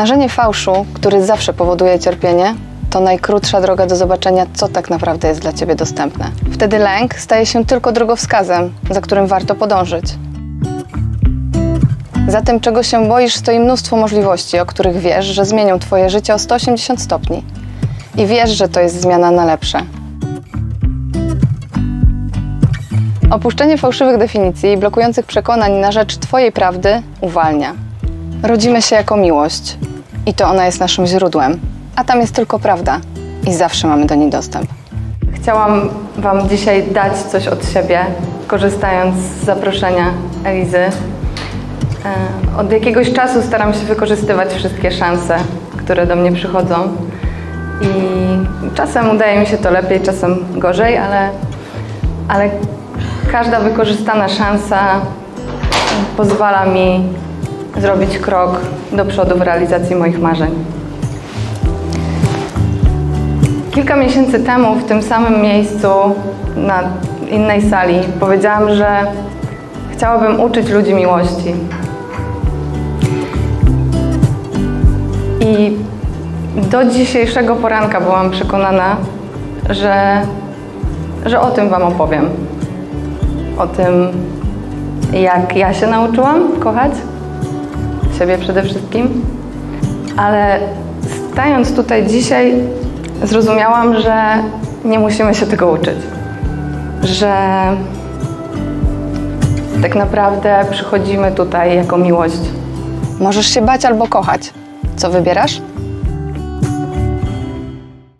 Obnażenie fałszu, który zawsze powoduje cierpienie, to najkrótsza droga do zobaczenia, co tak naprawdę jest dla ciebie dostępne. Wtedy lęk staje się tylko drogowskazem, za którym warto podążyć. Za tym, czego się boisz, stoi mnóstwo możliwości, o których wiesz, że zmienią twoje życie o 180 stopni. I wiesz, że to jest zmiana na lepsze. Opuszczenie fałszywych definicji i blokujących przekonań na rzecz Twojej prawdy uwalnia. Rodzimy się jako miłość i to ona jest naszym źródłem, a tam jest tylko prawda i zawsze mamy do niej dostęp. Chciałam Wam dzisiaj dać coś od siebie, korzystając z zaproszenia Elizy. E, Od jakiegoś czasu staram się wykorzystywać wszystkie szanse, które do mnie przychodzą. I czasem udaje mi się to lepiej, czasem gorzej, ale, ale każda wykorzystana szansa pozwala mi zrobić krok do przodu w realizacji moich marzeń. Kilka miesięcy temu w tym samym miejscu, na innej sali, powiedziałam, że chciałabym uczyć ludzi miłości. I do dzisiejszego poranka byłam przekonana, że, że o tym Wam opowiem. O tym, jak ja się nauczyłam kochać siebie przede wszystkim. Ale stając tutaj dzisiaj, zrozumiałam, że nie musimy się tego uczyć. Że tak naprawdę przychodzimy tutaj jako miłość. Możesz się bać albo kochać. Co wybierasz?